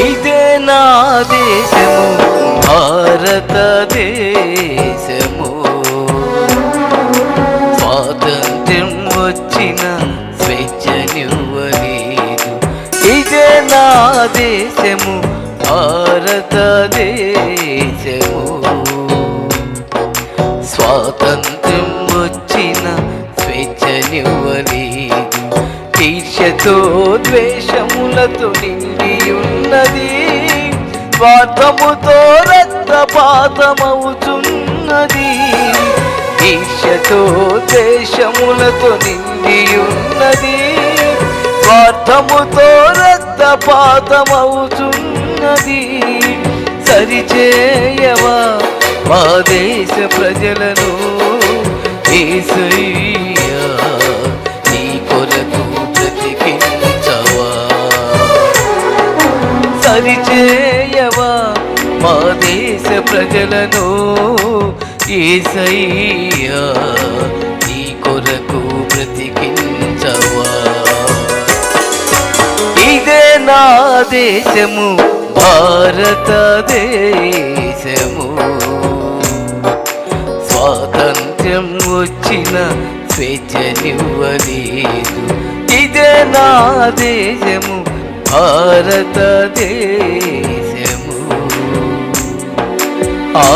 ఇదే నా దేశము భారతదేశము. స్వాతంత్ర్యం వచ్చిన స్వేచ్ఛనివ్వలేదు. ఇదే నా దేశము భారతదేశము. స్వాతంత్ర్యం వచ్చిన స్వేచ్ఛనివ్వలేదు. ఈర్ష్యతో ద్వేషములతో నిండి ఉన్నది స్వార్థముతో రక్తపాతమవుతున్నది ఈర్ష్యతో ద్వేషములతో నిండి ఉన్నది స్వార్థముతో రక్తపాతమవుతున్నది సరిచేయవా మా దేశ ప్రజలను? ఏసయ్యా. సరిచేయవా మా దేశ ప్రజలను ఏసయ్యా ఈ కొరకు బ్రతికించవా? ఇదే నా దేశము భారతదేశము స్వాతంత్ర్యం వచ్చిన స్వేచ్ఛనివ్వలేదు. ఇదే నా దేశము భారతదేశము ఆ